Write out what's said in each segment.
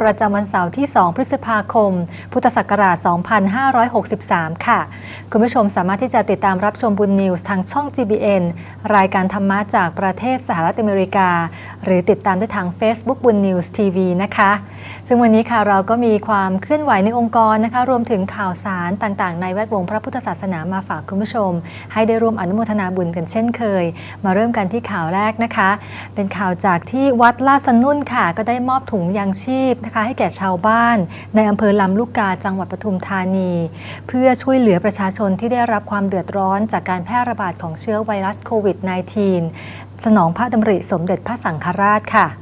ประจำวันเสาร์ที่ 2 พฤษภาคม พุทธศักราช 2563 ค่ะ คุณผู้ชมสามารถที่จะติดตามรับชมบุญนิวส์ทางช่อง GBN รายการธรรมะจากประเทศสหรัฐอเมริกา หรือติดตามได้ทาง Facebook บุญนิวส์ทีวีนะคะซึ่งวันนี้ค่ะเราก็มีความเคลื่อนไหวในองค์กรนะคะ รวมถึงข่าวสารต่างๆ ในแวดวงพระพุทธศาสนามาฝากคุณผู้ชม ให้ได้ร่วมอนุโมทนาบุญกันเช่นเคย มาเริ่มกันที่ข่าวแรกนะคะ เป็นข่าวจากที่วัดลาดสนุ่นค่ะ ก็ได้มอบถุงยางชีพนะคะ ให้แก่ชาวบ้าน ในอำเภอลำลูกกาจังหวัดปทุมธานี เพื่อช่วยเหลือประชาชนที่ได้รับความเดือดร้อน จากการแพร่ระบาดของเชื้อไวรัสโควิด -19 สนองพระดำริสมเด็จพระสังฆราชค่ะ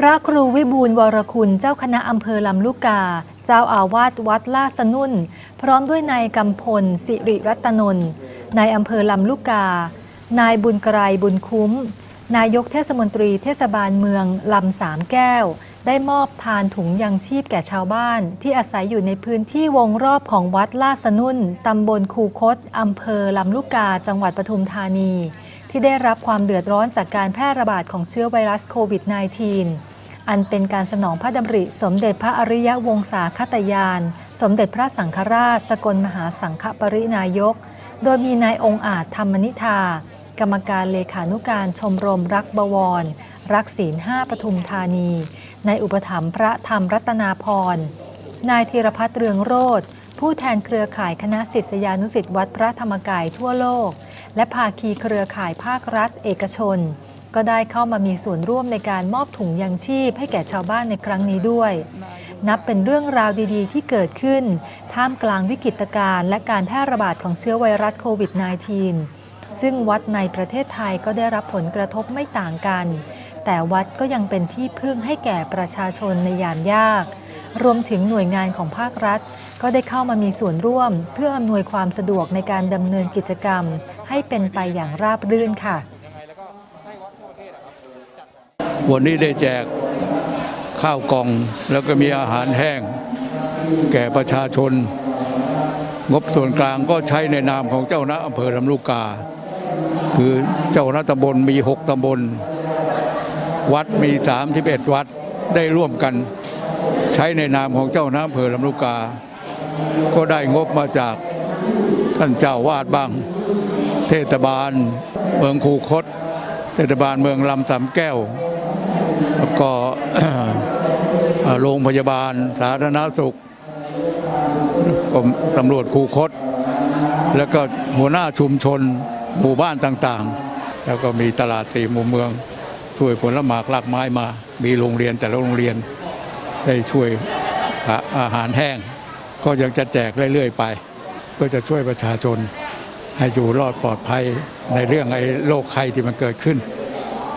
พระครูวิบูลวรคุณเจ้าคณะอำเภอลำลูกกา เจ้าอาวาสวัดลาสนุ่น พร้อมด้วยนายกำพล สิริรัตนนท์นายอำเภอลำลูกกา นายบุญไกรบุญคุ้ม นายกเทศมนตรีเทศบาลเมืองลำสามแก้ว ได้มอบทานถุงยังชีพแก่ชาวบ้าน ที่อาศัยอยู่ในพื้นที่วงรอบของวัดลาสนุ่นตำบลคูคตอำเภอลำลูกกาจังหวัดปทุมธานี ที่ได้รับความเดือดร้อนจากการแพร่ระบาดของเชื้อไวรัสโควิด -19 อันเป็นการสนองพระดำริ สมเด็จพระอริยวงศาคตยาน สมเด็จพระสังฆราช สกลมหาสังฆปรินายก โดยมีนายองค์อาจธรรมนิธา กรรมการเลขานุการชมรมรักบวร รักศีลห้าปทุมธานี ในอุปถัมภ์พระธรรมรัตนาพร นายธีรพัฒน์เรืองโรธผู้แทนเครือข่ายคณะศิษยานุศิษย์วัดพระธรรมกายทั่วโลก และภาคีเครือข่ายภาครัฐเอกชน ก็ได้เข้ามามีส่วนร่วมในการมอบถุงยังชีพให้แก่ชาวบ้านในครั้งนี้ด้วย นับเป็นเรื่องราวดีๆ ที่เกิดขึ้น ท่ามกลางวิกฤตการณ์และการแพร่ระบาดของเชื้อไวรัสโควิด -19 ซึ่งวัดในประเทศไทยก็ได้รับผลกระทบไม่ต่างกัน แต่วัดก็ยังเป็นที่พึ่งให้แก่ประชาชนในยามยาก รวมถึงหน่วยงานของภาครัฐ ก็ได้เข้ามามีส่วนร่วม เพื่ออำนวยความสะดวกในการดำเนินกิจกรรม ให้เป็นไปอย่างราบรื่นค่ะ วันนี้ได้แจกข้าวกล่องแล้วก็มีอาหารแห้ง แก่ประชาชน งบส่วนกลางก็ใช้ในนามของเจ้าหน้าอำเภอลำลูกกา คือเจ้าหน้าตำบลมี 6ตำบล วัดมี 31 วัดได้ร่วมกัน ใช้ในนามของเจ้าหน้าอำเภอลำลูกกา ก็ได้งบมาจากท่านเจ้าวาดบ้าง เทศบาล เมืองคูคต เทศบาลเมืองลำสำแก้ว แล้วก็โรงพยาบาลสาธารณสุขตำรวจคูคต แล้วก็หัวหน้าชุมชนหมู่บ้านต่างๆ แล้วก็มีตลาดสี่มุมเมือง ช่วยผลหมากลากไม้มา มีโรงเรียนแต่ละโรงเรียนได้ช่วยอาหารแห้ง ก็ยังจะแจกเรื่อยๆไป เพื่อจะช่วยประชาชนให้อยู่รอดปลอดภัยในเรื่องไอ้โรคภัยที่มันเกิดขึ้น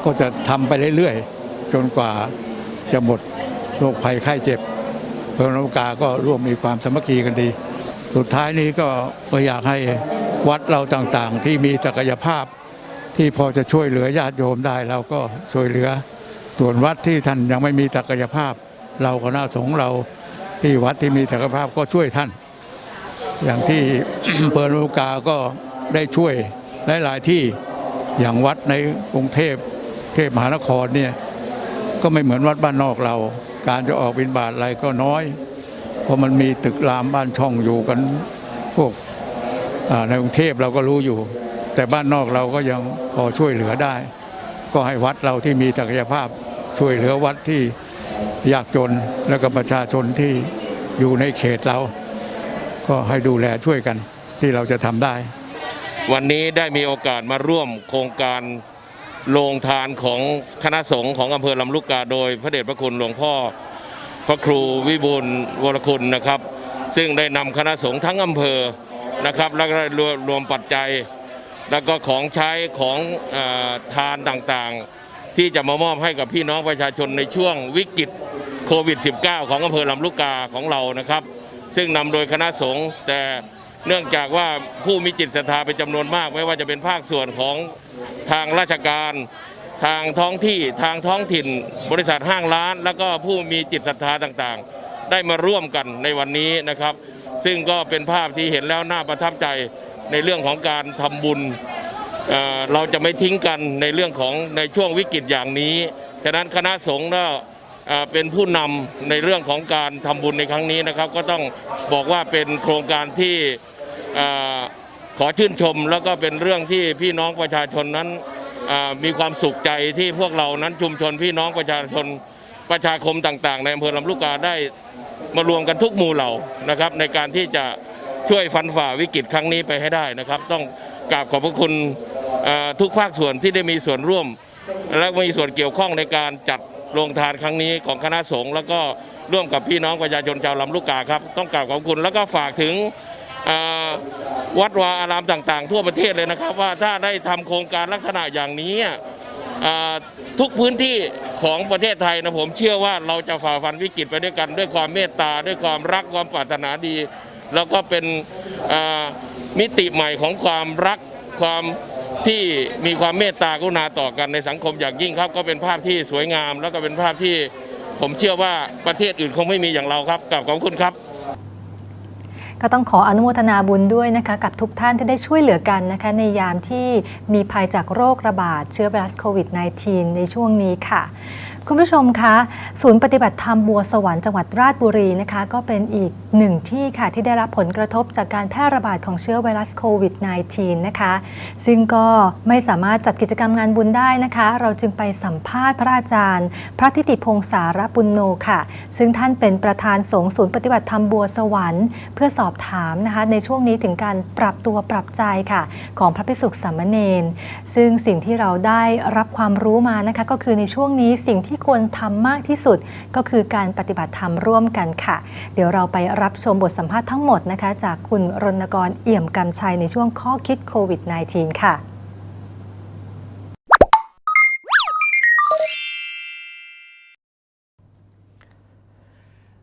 ก็จะทำไปเรื่อยๆ จนกว่าจะหมดโรคภัยไข้เจ็บเพื่อนรักกาก็ร่วมมีความสมัคคีกันดี สุดท้ายนี้ก็อยากให้วัดเราต่างๆ ที่มีศักยภาพที่พอจะช่วยเหลือญาติโยมได้เราก็ช่วยเหลือส่วนวัดที่ท่านยังไม่มีศักยภาพ เราคณะสงฆ์เราที่วัดที่มีศักยภาพก็ช่วยท่าน อย่างที่เปิดโอกาก็ได้ช่วยหลาย ๆ ที่อย่างวัดในกรุงเทพเทพมหานครเนี่ย ก็ไม่เหมือนวัดบ้านนอกเรา การจะออกบินบาตอะไรก็น้อย เพราะมันมีตึกรามบ้านช่องอยู่กันพวกในกรุงเทพเราก็รู้อยู่ แต่บ้านนอกเราก็ยังพอช่วยเหลือได้ ก็ให้วัดเราที่มีศักยภาพช่วยเหลือวัดที่ยากจนแล้วก็ประชาชนที่อยู่ในเขตเรา ก็ให้ดูแลช่วยกันที่เราจะทำได้ วันนี้ได้มีโอกาสมาร่วมโครงการ โรงทานของคณะสงฆ์ของอำเภอลำลูกกาโดย พระเดชพระคุณหลวงพ่อ พระครูวิบูลวรคุณนะครับ ซึ่งได้นำคณะสงฆ์ทั้งอำเภอนะครับแล้วก็รวมรวมปัจจัย แล้วก็ของใช้ของออทานต่างๆ ที่จะมามอบให้กับพี่น้องประชาชนในช่วงวิกฤตโควิด -19 ของอำเภอลำลูกกาของเรานะครับ ซึ่งนำโดยคณะสงฆ์แต่ เนื่องจากว่าผู้มีจิตศรัทธาเป็นจำนวนมาก ไม่ว่าจะเป็นภาคส่วนของทางราชการ ทางท้องที่ทางท้องถิ่น บริษัทห้างร้าน แล้วก็ผู้มีจิตศรัทธาต่างๆ ได้มาร่วมกันในวันนี้นะครับ ซึ่งก็เป็นภาพที่เห็นแล้วน่าประทับใจในเรื่องของการทำบุญเเราจะไม่ทิ้งกันในเรื่องของในช่วงวิกฤตอย่างนี้ฉะนั้นคณะสงฆ์ก็ เป็นผู้นำในเรื่องของการทำบุญในครั้งนี้นะครับ ก็ต้องบอกว่าเป็นโครงการที่ขอชื่นชม แล้วก็เป็นเรื่องที่พี่น้องประชาชนนั้นมีความสุขใจที่พวกเรานั้นชุมชนพี่น้องประชาชนประชาคมต่างๆ ในอำเภอลำลูกกาได้มารวมกันทุกหมู่เหล่านะครับ ในการที่จะช่วยฟันฝ่าวิกฤตครั้งนี้ไปให้ได้นะครับ ต้องกราบขอบพระคุณทุกภาคส่วนที่ได้มีส่วนร่วม และมีส่วนเกี่ยวข้องในการจัด โรงทานครั้งนี้ของคณะสงฆ์แล้วก็ร่วมกับพี่น้องประชาชนชาวลำลูกกาครับ ต้องกราบขอบคุณแล้วก็ฝากถึงวัดวาอารามต่างๆ ทั่วประเทศเลยนะครับ ว่าถ้าได้ทำโครงการลักษณะอย่างนี้ทุกพื้นที่ของประเทศไทยนะผมเชื่อว่าเราจะฝ่าฟันวิกฤตไปด้วยกันด้วยความเมตตาด้วยความรักความปรารถนาดี แล้วก็เป็นมิติใหม่ของความรักความ ที่มีความเมตตากรุณาต่อกันในสังคมอย่างยิ่งครับ ก็เป็นภาพที่สวยงาม แล้วก็เป็นภาพที่ผมเชื่อว่าประเทศอื่นคงไม่มีอย่างเราครับกับขอบคุณครับก็ต้องขออนุโมทนาบุญด้วยนะคะกับทุกท่านที่ได้ช่วยเหลือกันนะคะ ในยามที่มีภัยจากโรคระบาดเชื้อไวรัสโควิด -19 ในช่วงนี้ค่ะ คุณผู้ชมคะ ศูนย์ปฏิบัติธรรมบัวสวรรค์จังหวัดราชบุรีนะคะ ก็เป็นอีกหนึ่งที่ค่ะที่ได้รับผลกระทบจากการแพร่ระบาดของเชื้อไวรัสโควิด -19 นะคะ ซึ่งก็ไม่สามารถจัดกิจกรรมงานบุญได้นะคะ เราจึงไปสัมภาษณ์พระอาจารย์ พระทิติพงศารปุณโนค่ะ ซึ่งท่านเป็นประธานสงฆ์ศูนย์ปฏิบัติธรรมบัวสวรรค์ เพื่อสอบถามนะคะ ในช่วงนี้ถึงการปรับตัวปรับใจค่ะ ของพระภิกษุสามเณรซึ่งสิ่งที่เราได้รับความรู้มานะคะ ก็คือในช่วงนี้สิ่งที่ควรทำมากที่สุด ก็คือการปฏิบัติธรรมร่วมกันค่ะ เดี๋ยวเราไปรับชมบทสัมภาษณ์ทั้งหมดนะคะ จากคุณรณกรเอี่ยมกำชัยในช่วงข้อคิดโควิด -19 ค่ะ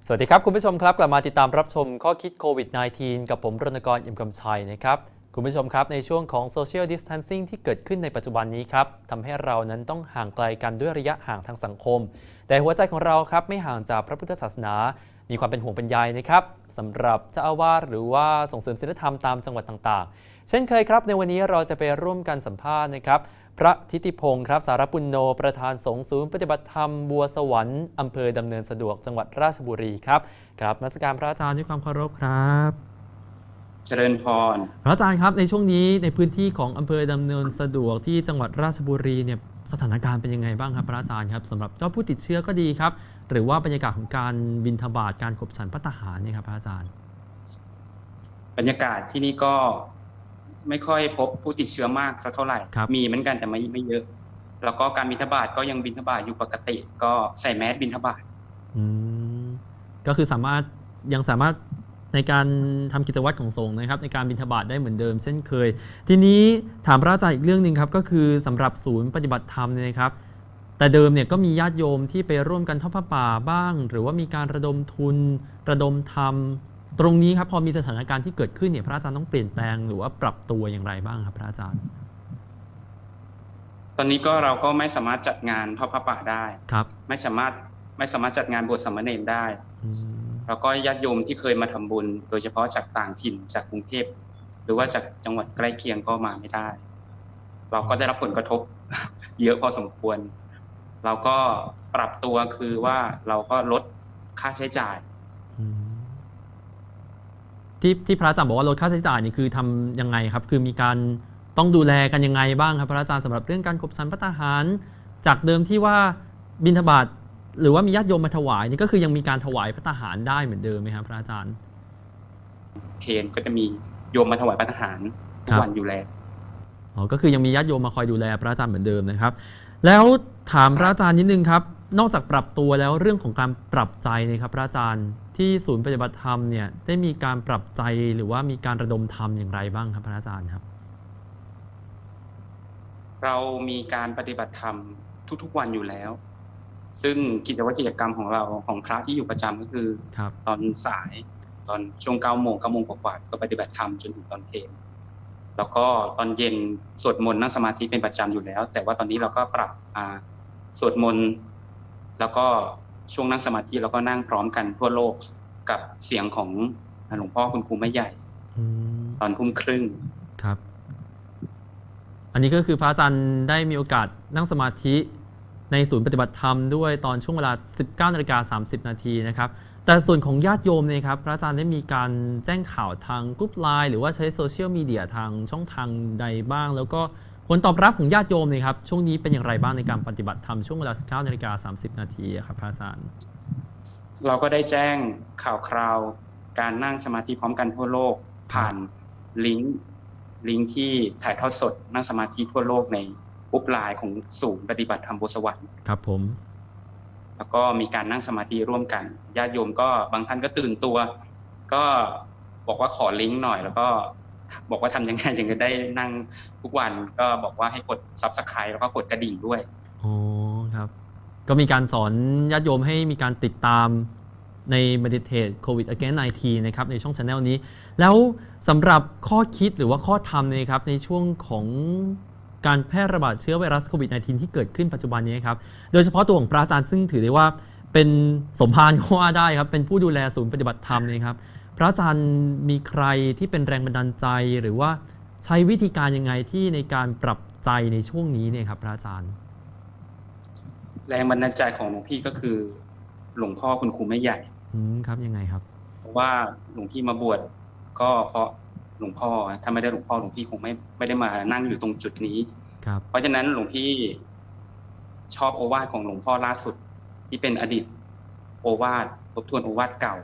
สวัสดีครับ คุณผู้ชมครับ กลับมาติดตามรับชมข้อคิดโควิด -19 กับผมรณกรอิมกำชัยนะครับ คุณผู้ชมครับในช่วงของ Social Distancing ที่เกิดขึ้นในปัจจุบันนี้ครับทำให้เรานั้นต้องห่างไกลกันด้วยระยะห่างทางสังคม แต่หัวใจของเราครับไม่ห่างจากพระพุทธศาสนา มีความเป็นห่วงเป็นใยนะครับสำหรับเจ้าอาวาสหรือว่าส่งเสริมศีลธรรมตามจังหวัดต่างๆ เช่นเคยครับ ในวันนี้เราจะไปร่วมกันสัมภาษณ์นะครับ พระทิติพงศ์ครับสารปุณโนประธานสงฆ์ศูนย์ปฏิบัติธรรมบัวสวรรค์อำเภอดำเนินสะดวกจังหวัดราชบุรีครับครับนมัสการพระอาจารย์ด้วยความเคารพครับ เจริญพรพระอาจารย์ครับในช่วงนี้ในพื้นที่ของอำเภอดำเนินสะดวกที่จังหวัดราชบุรีเนี่ยสถานการณ์เป็นยังไงบ้างครับ พระอาจารย์ครับสำหรับเจ้าผู้ติดเชื้อก็ดีครับ หรือว่าบรรยากาศของการบินทบาทการขบฉันพัตตาหารเนี่ยครับพระอาจารย์ บรรยากาศที่นี่ก็ไม่ค่อยพบผู้ติดเชื้อมากสักเท่าไหร่ครับมีเหมือนกันแต่ไม่ไม่เยอะ แล้วก็การบินทบาทก็ยังบินทบาทอยู่ปกติ ก็ใส่แมสบินทบาทอืมก็คือสามารถยังสามารถ ในการทำกิจวัตรของสงฆ์นะครับ ในการบิณฑบาตได้เหมือนเดิม เช่นเคย ทีนี้ถามพระอาจารย์อีกเรื่องหนึ่งครับก็คือสำหรับศูนย์ปฏิบัติธรรมเนี่ยนะครับ แต่เดิมเนี่ยก็มีญาติโยมที่ไปร่วมกันทอดผ้าป่าบ้าง หรือว่ามีการระดมทุน ระดมธรรมตรงนี้ครับพอมีสถานการณ์ที่เกิดขึ้นเนี่ยพระอาจารย์ต้องเปลี่ยนแปลงหรือว่าปรับตัวอย่างไรบ้างครับพระอาจารย์ ตอนนี้ก็เราก็ไม่สามารถจัดงานทอดพระป่าได้ครับ ไม่สามารถไม่สามารถจัดงานบวชสามเณรได้อืม แล้วก็ญาติโยมที่เคยมาทำบุญ โดยเฉพาะจากต่างถิ่นจากกรุงเทพหรือว่าจากจังหวัดใกล้เคียงก็มาไม่ได้ เราก็ได้รับผลกระทบ เยอะพอสมควร เราก็ปรับตัวคือว่าเราก็ลดค่าใช้จ่ายที่ที่พระอาจารย์บอกว่าลดค่าใช้จ่ายนี่คือทำยังไงครับ คือมีการต้องดูแลกันยังไงบ้างครับ พระอาจารย์สำหรับเรื่องการกบฉันพัตาหาร จากเดิมที่ว่าบิณฑบาต หรือว่ามีญาติโยมมาถวายนี่ก็คือยังมีการถวายพัตตาหารได้เหมือนเดิมไหมครับพระอาจารย์ เพนก็จะมีโยมมาถวายพระทหารทุคกรับวันอยู่แล้วอ๋อก็คือยังมีญาติโยมมาคอยดูแลพระอาจารย์เหมือนเดิมนะครับ แล้วถามพระอาจารย์นิดนึงครับ นอกจากปรับตัวแล้วเรื่องของการปรับใจเนะครับ พระอาจารย์ที่ศูนย์ปฏิบัติธรรมเนี่ยได้มีการปรับใจหรือว่ามีการระดมธรรมอย่างไรบ้างครับพระอาจารย์ครับ เรามีการปฏิบัติธรรมทุกๆวันอยู่แล้ว ซึ่งกิจวัตรกิจกรรมของเราของพระที่อยู่ประจำก็คือครับตอนสายตอนช่วงเก้าโมงเก้าโมงกว่าๆก็ปฏิบัติธรรมจนถึงตอนเพลงแล้วก็ตอนเย็นสวดมนต์นั่งสมาธิเป็นประจำอยู่แล้ว แต่ว่าตอนนี้เราก็ปรับอ่าสวดมนต์แล้วก็ช่วงนั่งสมาธิเราก็นั่งพร้อมกันทั่วโลกกับเสียงของหลวงพ่อคุณครูแม่ใหญ่อืมตอนทุ่มครึ่งครับ อันนี้ก็คือพระอาจารย์ได้มีโอกาสนั่งสมาธิ ในศูนย์ปฏิบัติธรรมด้วยตอนช่วงเวลา 19นาฬิกา30 นาทีนะครับ แต่ส่วนของญาติโยมเนี่ยครับพระอาจารย์ได้มีการแจ้งข่าวทางกรุ๊ปไลน์หรือว่าใช้โซเชียลมีเดียทางช่องทางใดบ้าง แล้วก็ผลตอบรับของญาติโยมเนี่ยครับช่วงนี้เป็นอย่างไรบ้างในการปฏิบัติธรรมช่วงเวลา 19นาฬิกา30 นาทีครับพระอาจารย์ เราก็ได้แจ้งข่าวคราว การนั่งสมาธิพร้อมกันทั่วโลกผ่านลิงก์ลิงก์ที่ถ่ายทอดสดนั่งสมาธิทั่วโลกใน ปไลน์ของศูนย์ปฏิบัติธรรมบุสวรรค์ครับผม แล้วก็มีการนั่งสมาธิร่วมกันญาติโยมก็บางท่านก็ตื่นตัว ก็บอกว่าขอลิงก์หน่อย แล้วก็บอกว่าทำยังไงถึงจะได้นั่งทุกวันก็บอกว่าให้กด subscribe แล้วก็กดกระดิ่งด้วยอ๋อครับ ก็มีการสอนญาติโยมให้มีการติดตามใน Meditate COVID Against 19นะครับในช่อง channel นี้ แล้วสำหรับข้อคิดหรือว่าข้อธรรมเนยครับในช่วงของ การแพร่ระบาดเชื้อไวรัสโควิด -19 ที่เกิดขึ้นปัจจุบันนี้ครับ โดยเฉพาะตัวของพระอาจารย์ซึ่งถือได้ว่าเป็นสมภารก็ว่าได้ครับ เป็นผู้ดูแลศูนย์ปฏิบัติธรรมเนยครับ พระอาจารย์มีใครที่เป็นแรงบันดาลใจหรือว่าใช้วิธีการยังไงที่ในการปรับใจในช่วงนี้เนี่ยครับ พระอาจารย์ แรงบันดาลใจของหลวงพี่ก็คือ หลวงพ่อคุณครูไม่ใหญ่อืมครับยังไงครับ เพราะว่าหลวงพี่มาบวชก็เพราะหลวงพ่อถ้าไม่ได้หลวงพ่อหลวงพี่คงไม่ไม่ได้มานั่งอยู่ตรงจุดนี้ครับ เพราะฉะนั้นหลวงพี่ชอบโอวาทของหลวงพ่อล่าสุด ที่เป็นอดีตโอวาททบทวนโอวาทเก่า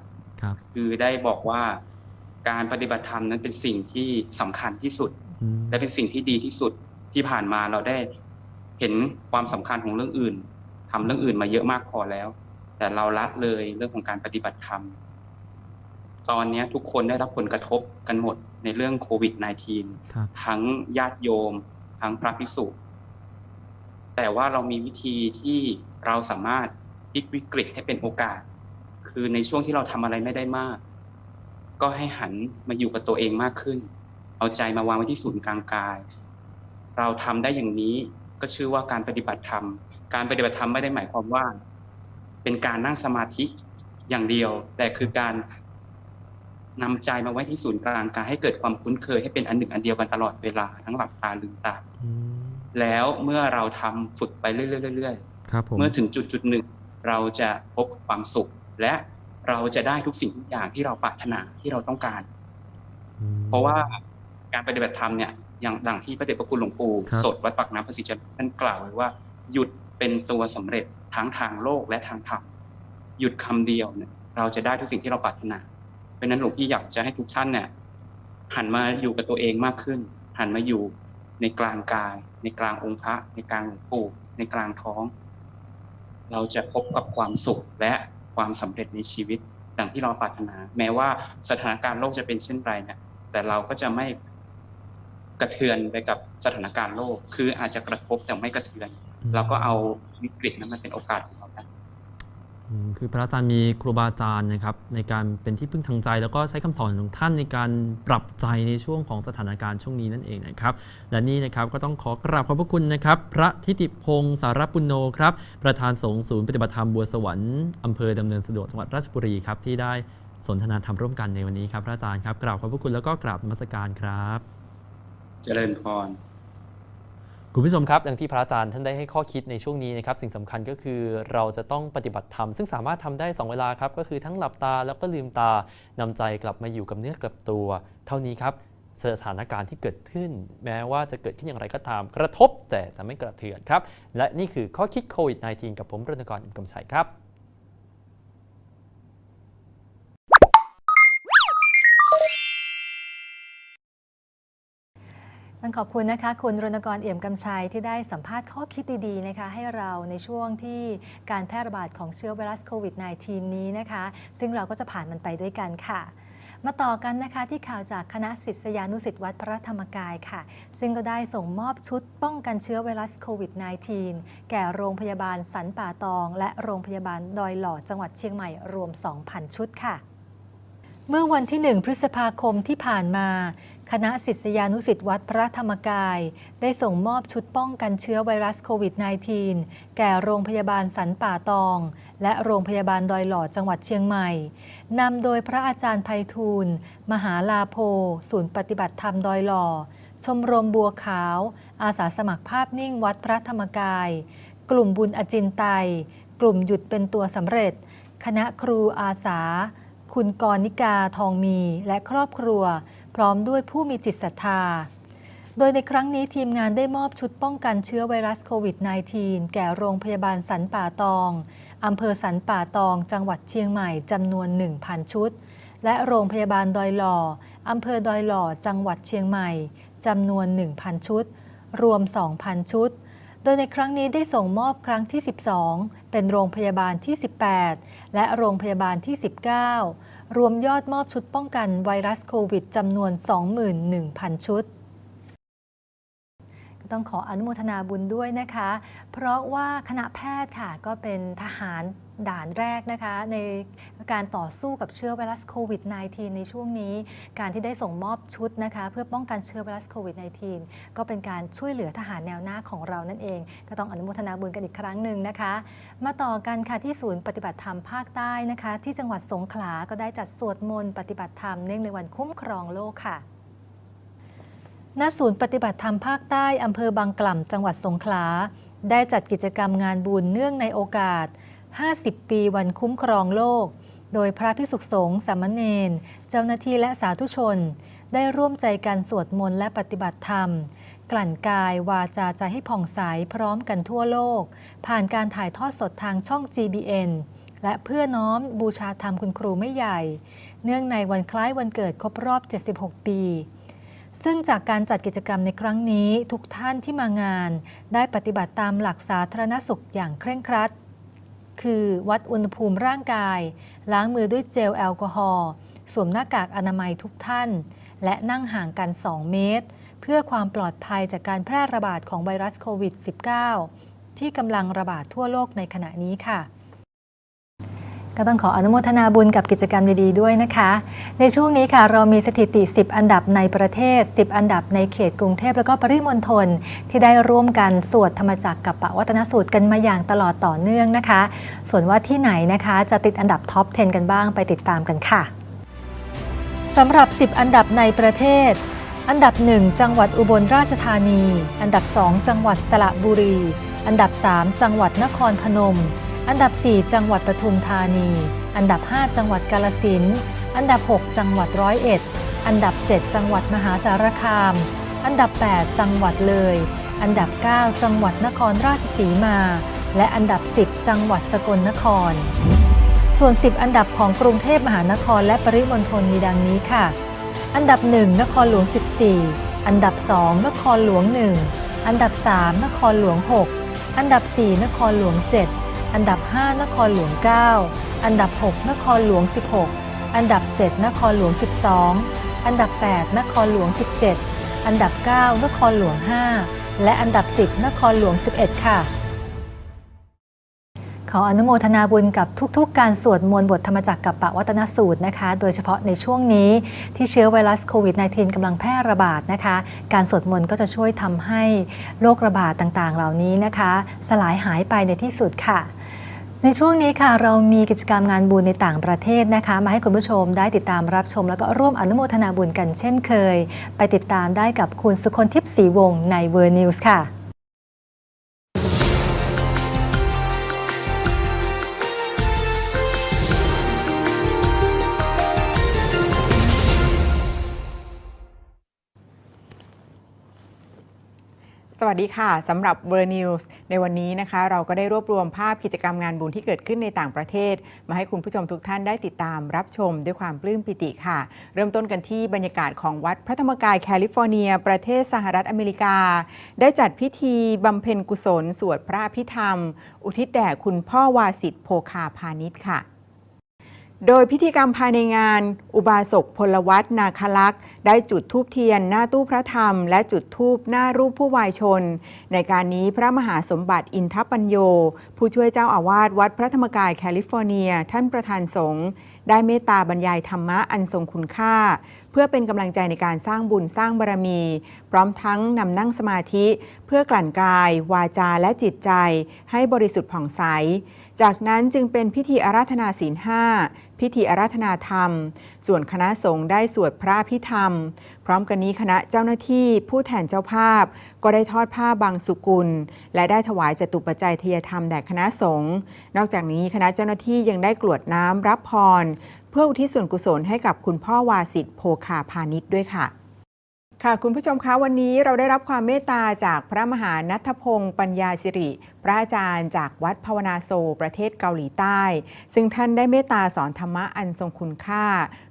ครับคือได้บอกว่าการปฏิบัติธรรมนั้นเป็นสิ่งที่สำคัญที่สุดอืมและเป็นสิ่งที่ดีที่สุดที่ผ่านมาเราได้เห็นความสำคัญของเรื่องอื่นทำเรื่องอื่นมาเยอะมากพอแล้ว แต่เราละเลยเรื่องของการปฏิบัติธรรมตอนนี้ทุกคนได้รับผลกระทบกันหมดในเรื่องโควิด -19 ครับทั้งญาติโยม ทั้งพระภิกษุ แต่ว่าเรามีวิธีที่เราสามารถพลิกวิกฤตให้เป็นโอกาส คือในช่วงที่เราทำอะไรไม่ได้มาก ก็ให้หันมาอยู่กับตัวเองมากขึ้น เอาใจมาวางไว้ที่ศูนย์กลางกาย เราทำได้อย่างนี้ก็ชื่อว่าการปฏิบัติธรรม การปฏิบัติธรรมไม่ได้หมายความว่า เป็นการนั่งสมาธิอย่างเดียว แต่คือการ นำใจมาไว้ที่ศูนย์กลางกายให้เกิดความคุ้นเคยให้เป็นอันหนึ่งอันเดียวกันตลอดเวลาทั้งหลับตาลืมตาอืมแล้วเมื่อเราทำฝึกไปเรื่อยๆครับผมๆเมื่อถึงจุดจุดๆหนึ่ง เราจะพบความสุข และเราจะได้ทุกสิ่งทุกอย่างที่เราปรารถนาที่เราต้องการอืมเพราะว่าการปฏิบัติธรรมเนี่ยอย่างดังที่พระเดชพระคุณหลวงปู่ครับสดวัดปากน้ำพระศรีจันทร์ท่านกล่าวไว้ว่า หยุดเป็นตัวสำเร็จทั้งทางโลกและทางธรรมหยุดคำเดียวเนี่ยเราจะได้ทุกสิ่งที่เราปรารถนาเพ ราะนั้นหลวงพี่อยากจะให้ทุกท่านเนี่ยหันมาอยู่กับตัวเองมากขึ้น หันมาอยู่ในกลางกาย ในกลางองค์พระ ในกลางหลวงปู่ในกลางท้อง เราจะพบกับความสุขและความสำเร็จในชีวิตดังที่เราปรารถนา แม้ว่าสถานการณ์โลกจะเป็นเช่นไรเนี่ยแต่เราก็จะไม่กระเทือนไปกับสถานการณ์โลก คืออาจจะกระทบแต่ไม่กระเทือน เราก็เอาวิกฤตนั้นมาเป็นโอกาสของ คือพระอาจารย์มีครูบาอาจารย์นะครับในการเป็นที่พึ่งทางใจ แล้วก็ใช้คำสอนของท่านในการปรับใจในช่วงของสถานการณ์ช่วงนี้นั่นเองนะครับและนี่นะครับก็ต้องขอกราบขอบพระคุณนะครับ พระทิติพงศ์สารปุณโนครับประธานสงฆ์ศูนย์ปฏิบัติธรรมบัวสวรรค์อำเภอดำเนินสะดวกจังหวัดราชบุรีครับที่ได้สนทนาธรรมร่วมกันในวันนี้ครับพระอาจารย์ครับกราบขอบพระคุณแล้วก็กราบนมัสการครับ เจริญพร คุณผู้ชมครับอย่างที่พระอาจารย์ท่านได้ให้ข้อคิดในช่วงนี้นะครับสิ่งสำคัญก็คือเราจะต้องปฏิบัติธรรมซึ่งสามารถทำได้ 2 เวลาครับก็คือทั้งหลับตาแล้วก็ลืมตานำใจกลับมาอยู่กับเนื้อกับตัว เท่านี้ครับสถานการณ์ที่เกิดขึ้น แม้ว่าจะเกิดขึ้นอย่างไรก็ตาม กระทบแต่จะไม่กระเทือนครับ และนี่คือข้อคิดโควิด -19 กับผมรณกรอิมกำชัยครับ ต้องขอบคุณนะคะ คุณรณกรเอี่ยมกำชัยที่ได้สัมภาษณ์ข้อคิดดีๆนะคะให้เราในช่วงที่การแพร่ระบาดของเชื้อไวรัสโควิด -19 นี้นะคะ ซึ่งเราก็จะผ่านมันไปด้วยกันค่ะ มาต่อกันนะคะที่ข่าวจากคณะศิษยานุศิษย์วัดพระธรรมกายค่ะ ซึ่งก็ได้ส่งมอบชุดป้องกันเชื้อไวรัสโควิด -19 แก่โรงพยาบาลสันป่าตอง และโรงพยาบาลดอยหล่อจังหวัดเชียงใหม่รวม 2,000 ชุดค่ะ เมื่อวันที่ 1 พฤษภาคมที่ผ่านมา คณะศิษยานุศิษย์วัดพระธรรมกาย ได้ส่งมอบชุดป้องกันเชื้อไวรัสโควิด -19 แก่โรงพยาบาลสันป่าตอง และโรงพยาบาลดอยหล่อจังหวัดเชียงใหม่ นำโดยพระอาจารย์ไพฑูรย์มหาลาโพ ศูนย์ปฏิบัติธรรมดอยหล่อ ชมรมบัวขาว อาสาสมัครภาพนิ่งวัดพระธรรมกายกกลุ่มบุญอจินไตย กลุ่มหยุดเป็นตัวสำเร็จ คณะครูอาสา คุณกรนิกาทองมีและครอบครัว พร้อมด้วยผู้มีจิตศรัทธา โดยในครั้งนี้ทีมงานได้มอบชุดป้องกันเชื้อไวรัสโควิด -19 แก่โรงพยาบาลสันป่าตอง อำเภอสันป่าตอง จังหวัดเชียงใหม่จำนวน 1,000 ชุด และโรงพยาบาลดอยหล่อ อำเภอดอยหล่อ จังหวัดเชียงใหม่จำนวน 1,000 ชุด รวม 2,000 ชุด โดยในครั้งนี้ได้ส่งมอบครั้งที่ 12 เป็นโรงพยาบาลที่ 18 และโรงพยาบาลที่ 19 รวมยอดมอบชุดป้องกันไวรัสโควิดจำนวน 21,000 ชุดต้องขออนุโมทนาบุญด้วยนะคะ เพราะว่าคณะแพทย์ค่ะก็เป็นทหาร ด่านแรกนะคะในการต่อสู้กับเชื้อไวรัสโควิด -19 ในช่วงนี้ การที่ได้ส่งมอบชุดนะคะเพื่อป้องกันเชื้อไวรัสโควิด -19 ก็เป็นการช่วยเหลือทหารแนวหน้าของเรานั่นเอง ก็ต้องอนุโมทนาบุญกันอีกครั้งหนึ่งนะคะ มาต่อกันค่ะที่ศูนย์ปฏิบัติธรรมภาคใต้นะคะ ที่จังหวัดสงขลาก็ได้จัดสวดมนต์ปฏิบัติธรรมเนื่องในวันคุ้มครองโลกค่ะณศูนย์ปฏิบัติธรรมภาคใต้อำเภอบางกล่ำจังหวัดสงขลาได้จัดกิจกรรมงานบุญเนื่องในโอกาส 50 ปีวันคุ้มครองโลก โดยพระพิสุขสงฆ์สามเณรเจ้าหน้าที่และสาธุชน ได้ร่วมใจกันสวดมนต์และปฏิบัติธรรม กลั่นกายวาจาใจให้ผ่องใสพร้อมกันทั่วโลก ผ่านการถ่ายทอดสดทางช่อง GBN และเพื่อน้อมบูชาธรรมคุณครูไม่ใหญ่ เนื่องในวันคล้ายวันเกิดครบรอบ 76 ปี ซึ่งจากการจัดกิจกรรมในครั้งนี้ทุกท่านที่มางาน ได้ปฏิบัติตามหลักสาธารณสุขอย่างเคร่งครัด คือวัดอุณหภูมิร่างกาย ล้างมือด้วยเจลแอลกอฮอล์สวมหน้ากากอนามัยทุกท่าน และนั่งห่างกัน 2 เมตร เพื่อความปลอดภัยจากการแพร่ระบาดของไวรัสโควิด -19 ที่กำลังระบาดทั่วโลกในขณะนี้ค่ะ ก็ต้องขออนุโมทนาบุญกับกิจกรรมดีๆด้วยนะคะ ในช่วงนี้ค่ะเรามีสถิติ 10 อันดับในประเทศ 10 อันดับในเขตกรุงเทพแล้วก็ปริมณฑลที่ได้ร่วมกันสวดธรรมจักรกับปะวัตนสูตรกันมาอย่างตลอดต่อเนื่องนะคะ ส่วนว่าที่ไหนนะคะจะติดอันดับท็อป 10 กันบ้างไปติดตามกันค่ะสำหรับ 10 อันดับในประเทศ อันดับ 1 จังหวัดอุบลราชธานี อันดับ 2 จังหวัดสระบุรี อันดับ 3 จังหวัดนครพนม อันดับ 4 จังหวัดปทุมธานี อันดับ 5 จังหวัดกาลสินอันดับ 6 จังหวัดร้อยเอ็ด อันดับ 7 จังหวัดมหาสารคาม อันดับ 8 จังหวัดเลย อันดับ 9 จังหวัดนครราชสีมา และอันดับ 10 จังหวัดสกลนคร ส่วน 10 อันดับของกรุงเทพมหานครและปริมณฑลมีดังนี้ค่ะ อันดับ 1 นครหลวง 14 อันดับ 2 นครหลวง 1 อันดับ 3 นครหลวง 6 อันดับ 4 นครหลวง 7 อันดับ 5 นครหลวง 9 อันดับ 6 นครหลวง 16 อันดับ 7 นครหลวง 12 อันดับ 8 นครหลวง 17 อันดับ 9 นครหลวง 5 และอันดับ 10 นครหลวง 11 ค่ะ ขออนุโมทนาบุญกับทุก ๆ การสวดมนต์บทธรรมจักรกับปะวัตนสูตรนะคะ โดยเฉพาะในช่วงนี้ที่เชื้อไวรัสโควิด -19 กำลังแพร่ระบาดนะคะ การสวดมนต์ก็จะช่วยทำให้โรคระบาดต่างๆ เหล่านี้นะคะ สลายหายไปในที่สุดค่ะ ในช่วงนี้ค่ะเรามีกิจกรรมงานบุญในต่างประเทศนะคะ มาให้คุณผู้ชมได้ติดตามรับชม แล้วก็ร่วมอนุโมทนาบุญกันเช่นเคย ไปติดตามได้กับคุณสุคนทิพย์ศรีวงศ์ในเวอร์นิวส์ค่ะ สวัสดีค่ะสำหรับ w o r l News ในวันนี้นะคะ เราก็ได้รวบรวมภาพกิจกรรมงานบุญที่เกิดขึ้นในต่างประเทศ มาให้คุณผู้ชมทุกท่านได้ติดตามรับชมด้วยความปลื้มปิติค่ะ เริ่มต้นกันที่บรรยากาศของวัดพระธรรมกายแคลิฟอร์เนีย ประเทศสหรัฐอเมริกา ได้จัดพิธีบำเพ็ญกุศล สวดพระอภิธรรม อุทิศแด่คุณพ่อวาสิทธิโภคาพาณิชย์ค่ะ โดยพิธีกรรมภายในงาน อุบาสกพลวัตนาคลักษ์ได้จุดธูปเทียนหน้าตู้พระธรรม และจุดธูปหน้ารูปผู้วายชน ในการนี้พระมหาสมบัติอินทปัญโย ผู้ช่วยเจ้าอาวาสวัดพระธรรมกายแคลิฟอร์เนีย ท่านประธานสงฆ์ได้เมตตาบรรยายธรรมะอันทรงคุณค่า เพื่อเป็นกำลังใจในการสร้างบุญสร้างบารมี พร้อมทั้งนำนั่งสมาธิ เพื่อกลั่นกาย วาจาและจิตใจ ให้บริสุทธิ์ผ่องใส จากนั้นจึงเป็นพิธีอาราธนาศีลห้าพิธีอาราธนาธรรม ส่วนคณะสงฆ์ได้สวดพระพิธรรม พร้อมกันนี้คณะเจ้าหน้าที่ผู้แทนเจ้าภาพ ก็ได้ทอดผ้าบางสุกุล และได้ถวายจตุปัจจัยเทียธรรมแด่คณะสงฆ์นอกจากนี้คณะเจ้าหน้าที่ยังได้กรวดน้ำรับพร เพื่ออุทิศส่วนกุศลให้กับคุณพ่อวาสิทธิ์โภคาพาณิชย์ด้วยค่ะ ค่ะคุณผู้ชมคะวันนี้เราได้รับความเมตตาจากพระมหานัทพงศ์ปัญญาสิริ พระอาจารย์จากวัดภาวนาโซประเทศเกาหลีใต้ ซึ่งท่านได้เมตตาสอนธรรมะอันทรงคุณค่า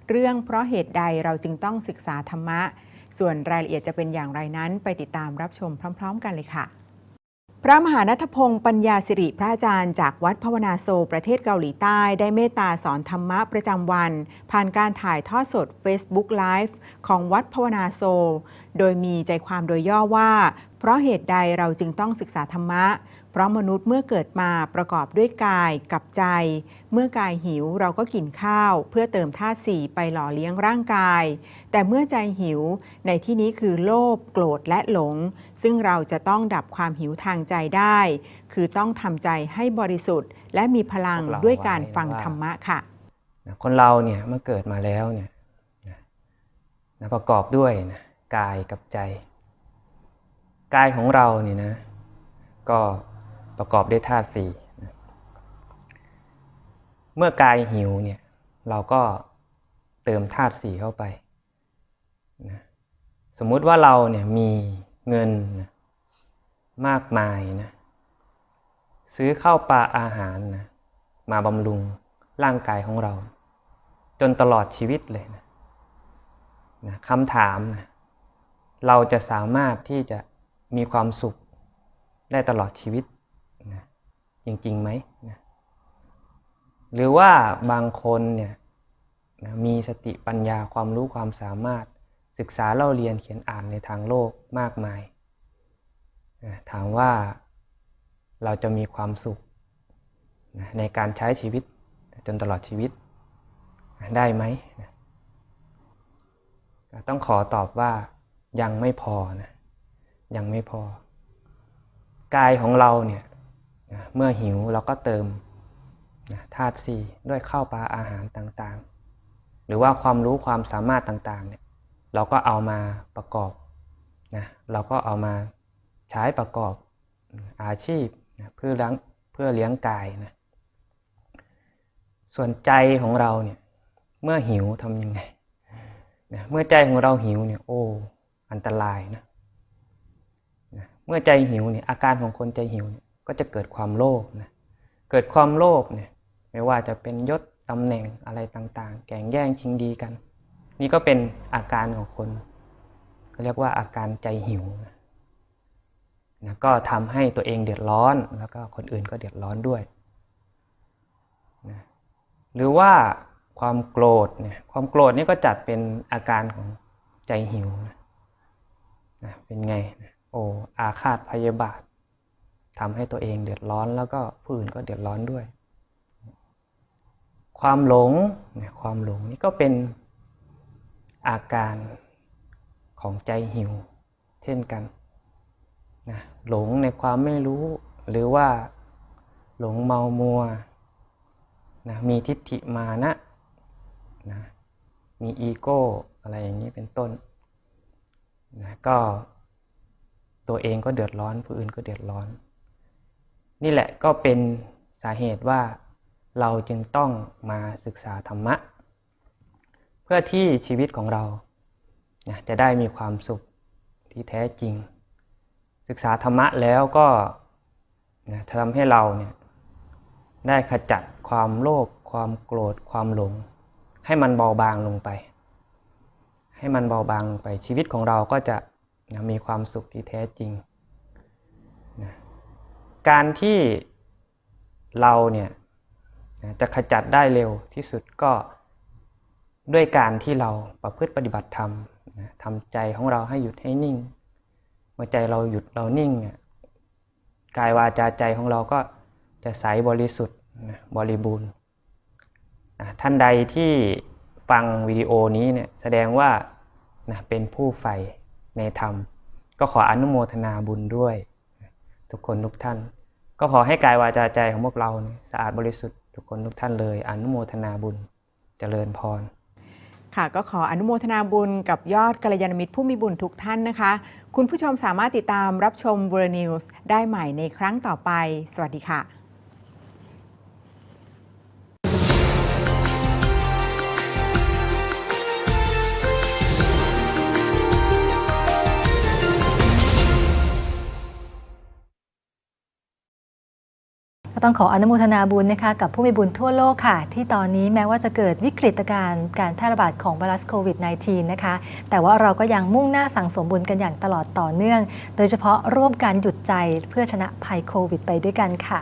เรื่องเพราะเหตุใดเราจึงต้องศึกษาธรรมะ ส่วนรายละเอียดจะเป็นอย่างไรนั้น ไปติดตามรับชมพร้อม ๆ กันเลยค่ะ พระมหานัทพงศ์ปัญญาสิริพระอาจารย์จากวัดภาวนาโซประเทศเกาหลีใต้ได้เมตตาสอนธรรมะประจำวัน ผ่านการถ่ายทอดสด Facebook Live ของวัดภาวนาโซ โดยมีใจความโดยย่อว่า เพราะเหตุใดเราจึงต้องศึกษาธรรมะ เพราะมนุษย์เมื่อเกิดมาประกอบด้วยกายกับใจ เมื่อกายหิวเราก็กินข้าว เพื่อเติมธาตุสี่ไปหล่อเลี้ยงร่างกาย แต่เมื่อใจหิวในที่นี้คือโลภโกรธและหลง ซึ่งเราจะต้องดับความหิวทางใจได้ คือต้องทำใจให้บริสุทธิ์ และมีพลังพวกเราด้วยการฟังไว้ว่าธรรมะค่ะนะคนเราเนี่ยเมื่อเกิดมาแล้วเนี่ยนะนะประกอบด้วยนะกายกับใจ กายของเราเนี่ยนะก็ ประกอบด้วยธาตุสี่เมื่อกายหิวเนี่ยเราก็เติมธาตุสี่เข้าไปนะสมมุติว่าเราเนี่ยมีเงินนะมากมายนะซื้อข้าวปลาอาหารนะมาบำรุงร่างกายของเรา จนตลอดชีวิตเลยนะนะคำถามนะเราจะสามารถที่จะมีความสุขได้ตลอดชีวิต จริงๆไหมนะหรือว่าบางคนเนี่ยนะมีสติปัญญาความรู้ความสามารถศึกษาเล่าเรียนเขียนอ่านในทางโลกมากมายนะถามว่าเราจะมีความสุขนะในการใช้ชีวิตจนตลอดชีวิตได้ไหมนะต้องขอตอบว่ายังไม่พอนะยังไม่พอ กายของเราเนี่ย นะเมื่อหิวเราก็เติมนะธาตุสี่ด้วยข้าวปลาอาหารต่างๆ หรือว่าความรู้ความสามารถต่างๆเนี่ยเราก็เอามาประกอบนะเราก็เอามาใช้ประกอบอาชีพนะเพื่อเลี้ยงเพื่อเลี้ยงกายนะส่วนใจของเราเนี่ยเมื่อหิวทำยังไงนะเมื่อใจของเราหิวเนี่ยโอ้อันตรายนะนะเมื่อใจหิวเนี่ยอาการของคนใจหิวเนี่ย ก็จะเกิดความโลภนะเกิดความโลภเนี่ยไม่ว่าจะเป็นยศตำแหน่งอะไรต่างๆ แข่งแย่งชิงดีกัน นี่ก็เป็นอาการของคนเขาเรียกว่าอาการใจหิวนะนะก็ทำให้ตัวเองเดือดร้อนแล้วก็คนอื่นก็เดือดร้อนด้วยนะหรือว่าความโกรธเนี่ยความโกรธนี่ก็จัดเป็นอาการของใจหิวนะนะเป็นไงนะโอ้อาฆาตพยาบาท ทำให้ตัวเองเดือดร้อนแล้วก็ผู้อื่นก็เดือดร้อนด้วย ความหลงเนี่ยความหลงนี่ก็เป็นอาการของใจหิว เช่นกันนะหลงในความไม่รู้หรือว่าหลงเมามัวนะมีทิฏฐิมานะนะมีอีโก้อะไรอย่างนี้เป็นต้นนะก็ตัวเองก็เดือดร้อนผู้อื่นก็เดือดร้อน นี่แหละก็เป็นสาเหตุว่าเราจึงต้องมาศึกษาธรรมะ เพื่อที่ชีวิตของเราจะได้มีความสุขที่แท้จริง ศึกษาธรรมะแล้วก็ทำให้เราเนี่ยได้ขจัดความโลภความโกรธความหลง ให้มันเบาบางลงไป ให้มันเบาบางลงไปชีวิตของเราก็จะนะมีความสุขที่แท้จริงนะ การที่เราเนี่ยจะขจัดได้เร็วที่สุดก็ด้วยการที่เราประพฤติปฏิบัติธรรมทำใจของเราให้หยุดให้นิ่ง เมื่อใจเราหยุดเรานิ่งกายวาจาใจของเราก็จะใสบริสุทธิ์บริบูรณ์ท่านใดที่ฟังวิดีโอนี้เนี่ยแสดงว่าเป็นผู้ใฝ่ในธรรม ก็ขออนุโมทนาบุญด้วย ทุกคนทุกท่าน ก็ขอให้กายวาจาใจของพวกเราเนี่ยสะอาดบริสุทธิ์ทุกคนทุกท่านเลย อนุโมทนาบุญเจริญพรค่ะก็ขออนุโมทนาบุญกับยอดกัลยาณมิตรผู้มีบุญทุกท่านนะคะ คุณผู้ชมสามารถติดตามรับชมเบอร์นิวส์ได้ใหม่ในครั้งต่อไป สวัสดีค่ะ ต้องขออนุโมทนาบุญนะคะกับผู้มีบุญทั่วโลกค่ะ ที่ตอนนี้แม้ว่าจะเกิดวิกฤตการณ์การแพร่ระบาดของไวรัสโควิด -19 นะคะ แต่ว่าเราก็ยังมุ่งหน้าสั่งสมบุญกันอย่างตลอดต่อเนื่อง โดยเฉพาะร่วมการหยุดใจเพื่อชนะภัยโควิด ไปด้วยกันค่ะ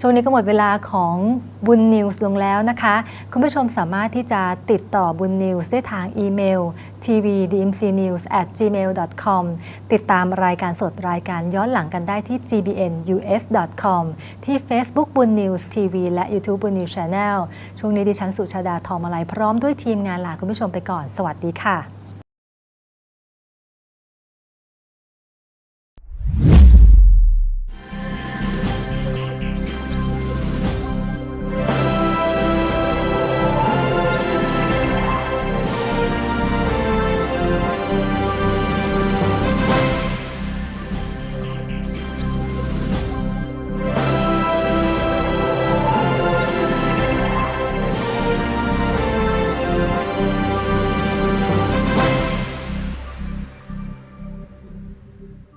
ช่วงนี้ก็หมดเวลาของบุญนิวส์ลงแล้วนะคะ คุณผู้ชมสามารถที่จะติดต่อบุญนิวส์ได้ทางอีเมล tvdmcnews@gmail.com ติดตามรายการสดรายการย้อนหลังกันได้ที่ gbnus.com ที่ Facebook บุญนิวส์ทีวีและ YouTube บุญนิวส์ Channel ช่วงนี้ดิฉันสุชาดาทองมาลัยพร้อมด้วยทีมงานลาคุณผู้ชมไปก่อน สวัสดีค่ะ